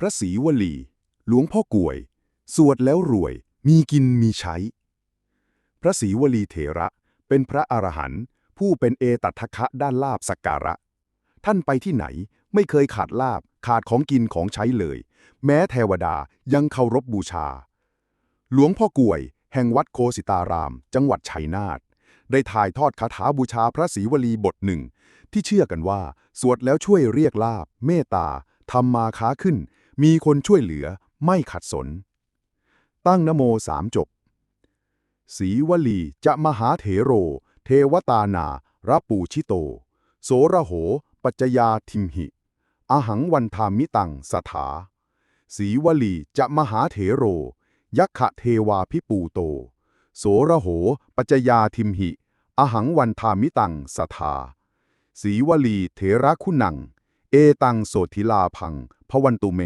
พระศรีวลี หลวงพ่อกวย สวดแล้วรวย มีกินมีใช้ พระศรีวลีเถระ เป็นพระอรหันต์ผู้เป็นเอตัทคะด้านลาบสักการะ ท่านไปที่ไหนไม่เคยขาดลาบขาดของกินของใช้เลย แม้เทวดายังเคารพบูชา หลวงพ่อกวย แห่งวัดโคสิตาราม จังหวัดชัยนาทได้ถ่ายทอดคาถาบูชาพระศรีวลีบทหนึ่ง ที่เชื่อกันว่า สวดแล้วช่วยเรียกลาบ เมตตาทำมาค้าขึ้น มีคนช่วยเหลือไม่ขัดสน ตั้งนโมสามจบศรีวลีจะมหาเถโร เทวตานารับปูชิโต โสระโห ปัจจยาทิมหิ อหังวันทามิตังสถาศรีวลีจะมหาเถโร ยักขะเทวาพิปูโต โสระโห ปัจจยาทิมหิ อหังวันทามิตังสถาศรีวลีเถระคุณัง เอตังโสธิลาพังพวันตุเม